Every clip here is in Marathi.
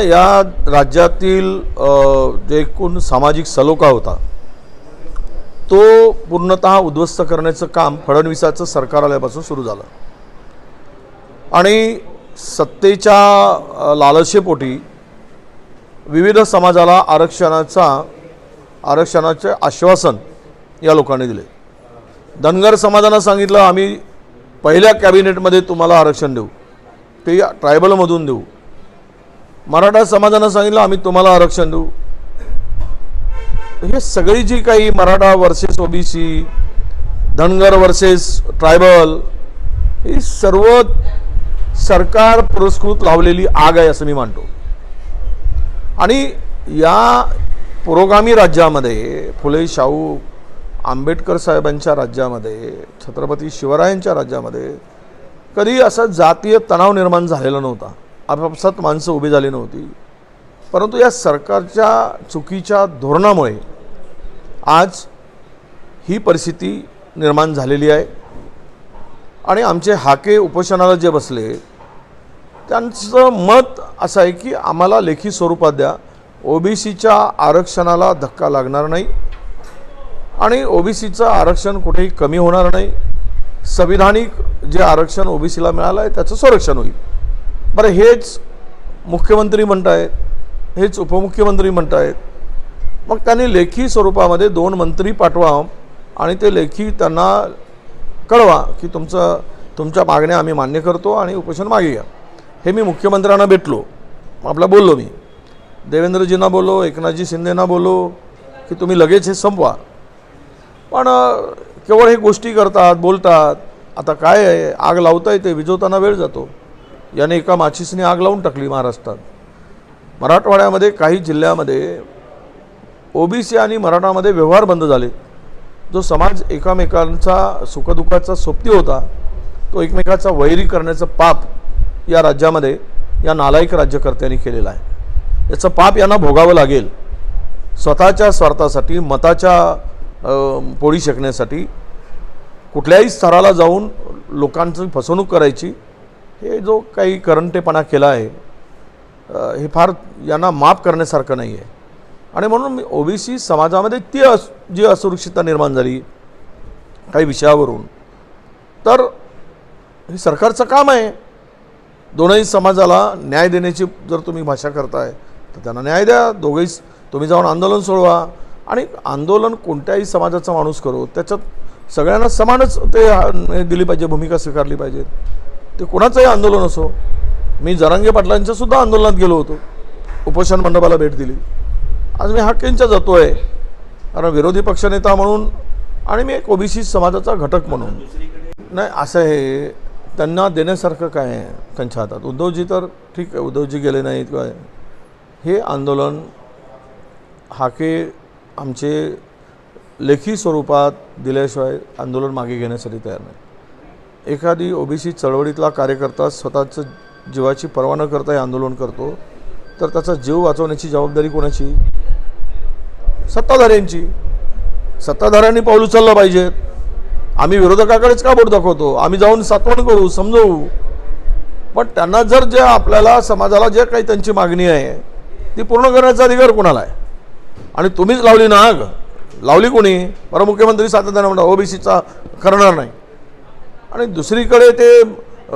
या राज्यातील जे एकूण सामाजिक सलोखा होता तो पूर्णतः उद्ध्वस्त करण्याचं काम फडणवीसाचं सरकार आल्यापासून सुरू झालं. आणि सत्तेच्या लालसेपोटी विविध समाजाला आरक्षणाचा आरक्षणाचे आश्वासन या लोकांनी दिले. धनगर समाजानं सांगितलं आम्ही पहिल्या कॅबिनेटमध्ये तुम्हाला आरक्षण देऊ. ते ट्रायबलमधून देऊ. मराठा समाजानं सांगितलं आम्ही तुम्हाला आरक्षण देऊ. हे सगळी जी काही Maratha versus OBC Dhangar versus tribal ही सर्व सरकार पुरस्कृत लावलेली आग आहे असं मी मानतो. आणि या पुरोगामी राज्यामध्ये फुले शाहू आंबेडकर साहेबांच्या राज्यामध्ये छत्रपती शिवरायांच्या राज्यामध्ये कधी असा जातीय तणाव निर्माण झालेला नव्हता. आपापसात माणसं उभी झाली नव्हती. परंतु या सरकारच्या चुकीच्या धोरणामुळे आज ही परिस्थिती निर्माण झालेली आहे. आणि आमचे हाके उपोषणाला जे बसले त्यांचं मत असं आहे की आम्हाला लेखी स्वरूपात द्या. ओबीसीच्या आरक्षणाला धक्का लागणार नाही. आणि ओबीसीचं आरक्षण कुठेही कमी होणार नाही. संविधानिक जे आरक्षण ओबीसीला मिळालं आहे त्याचं संरक्षण होईल. बरं हेच मुख्यमंत्री म्हणत आहेत हेच उपमुख्यमंत्री म्हणत आहेत मग त्यांनी लेखी स्वरूपामध्ये दोन मंत्री पाठवा आणि ते लेखी त्यांना कळवा की तुमचं तुमच्या मागण्या आम्ही मान्य करतो आणि उपोषण मागे घ्या. हे मी मुख्यमंत्र्यांना भेटलो. आपला बोललो मी. देवेंद्रजींना बोलो एकनाथजी शिंदेना बोलो की तुम्ही लगेच हे संपवा. पण केवळ हे गोष्टी करतात बोलतात. आता काय आहे? आग लावता येते विजवताना वेळ जातो. याने एका माचीसने आग लावून टाकली महाराष्ट्रात. मराठवाड्यामध्ये काही जिल्ह्यामध्ये ओबीसी आणि मराठामध्ये व्यवहार बंद झाले. जो समाज एकामेकांचा सुखदुःखाचा सोबती होता तो एकमेकाचा वैरी करण्याचं पाप या राज्यामध्ये या नालायक राज्यकर्त्यांनी केलेलं आहे. याचं पाप यांना भोगावं लागेल. स्वतःच्या स्वार्थासाठी मताच्या पोळी शकण्यासाठी कुठल्याही स्तराला जाऊन लोकांची फसवणूक करायची हे जो काही करंटेपणा केला आहे हे फार यांना माफ करण्यासारखं नाही आहे. आणि म्हणून मी ओबीसी समाजामध्ये ती अस जी असुरक्षितता निर्माण झाली काही विषयावरून तर हे सरकारचं काम आहे. दोनही समाजाला न्याय देण्याची जर तुम्ही भाषा करताय तर त्यांना न्याय द्या. दोघंही तुम्ही जाऊन आंदोलन सोडवा. आणि आंदोलन कोणत्याही समाजाचा माणूस करो त्याच्यात सगळ्यांना समानच ते दिली पाहिजे भूमिका स्वीकारली पाहिजे. ते कोणाचंही आंदोलन असो मी जरांगे पाटलांच्या सुद्धा आंदोलनात गेलो होतो. उपोषण मंडपाला भेट दिली. आज मी हाकेंच्या जातो आहे कारण विरोधी पक्षनेता म्हणून आणि मी एक ओबीसी समाजाचा घटक म्हणून. नाही असं आहे. त्यांना देण्यासारखं काय आहे त्यांच्या हातात? उद्धवजी तर ठीक आहे उद्धवजी गेले नाहीत काय? हे आंदोलन हाके आमचे लेखी स्वरूपात दिल्याशिवाय आंदोलन मागे घेण्यासाठी तयार नाही. एखादी ओबीसी चळवळीतला कार्यकर्ता स्वतःचं जीवाची पर्वा न करता हे आंदोलन करतो तर त्याचा जीव वाचवण्याची जबाबदारी कोणाची? सत्ताधाऱ्यांची. सत्ताधाऱ्यांनी पाऊल उचललं पाहिजेत आम्ही विरोधकाकडेच का बोट दाखवतो? आम्ही जाऊन सातवण करू समजवू. पण त्यांना जर जे आपल्याला समाजाला जे काही त्यांची मागणी आहे ती पूर्ण करण्याचा अधिकार कोणाला आहे? आणि तुम्हीच लावली ना आग लावली कोणी? बरं मुख्यमंत्री सातत्यानं म्हणतात ओबीसीचा करणार नाही. आणि दुसरीकडे ते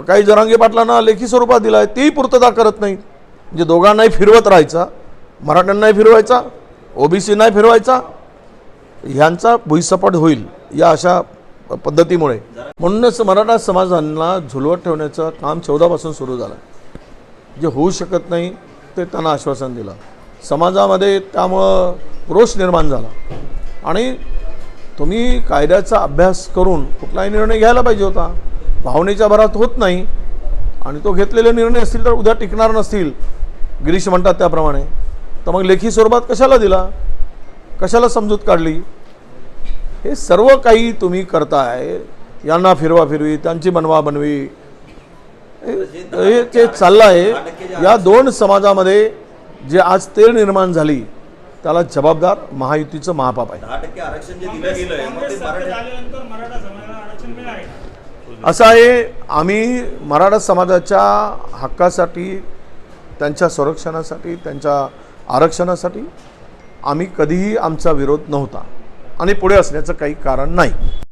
काही जरांगे पाटलांना लेखी स्वरूपात दिला आहे तेही पूर्तता करत नाही म्हणजे दोघांनाही फिरवत राहायचा मराठ्यांनाही फिरवायचा ओबीसी नाही फिरवायचा ह्यांचा भुईसपाट होईल या अशा पद्धतीमुळे. म्हणूनच मराठा समाजांना झुलवत ठेवण्याचं काम चौदापासून सुरू झालं. जे होऊ शकत नाही ते त्यांना आश्वासन दिलं. समाजामध्ये त्यामुळं रोष निर्माण झाला. आणि तुम्ही कायद्याचा अभ्यास करून कुठलाही निर्णय घ्यायला पाहिजे होता. भावनेच्या भरात होत नाही. आणि तो घेतलेले निर्णय असतील तर उद्या टिकणार नसतील. गिरीश म्हणतात त्याप्रमाणे. तर मग लेखी स्वरूपात कशाला दिला? कशाला समजूत काढली? हे सर्व काही तुम्ही करताय. यांना फिरवा फिरवी त्यांची बनवा बनवी. हे जे ते चाललं आहे या दोन समाजामध्ये जे आज तेळ निर्माण झाली त्याला जबाबदार महायुतीचं महापाप आहे? असं आहे आम्ही मराठा समाजाच्या हक्कासाठी त्यांच्या संरक्षणासाठी त्यांच्या आरक्षणासाठी आम्ही कधीही आमचा विरोध नव्हता. आणि पुढे असण्याचं काही कारण नाही.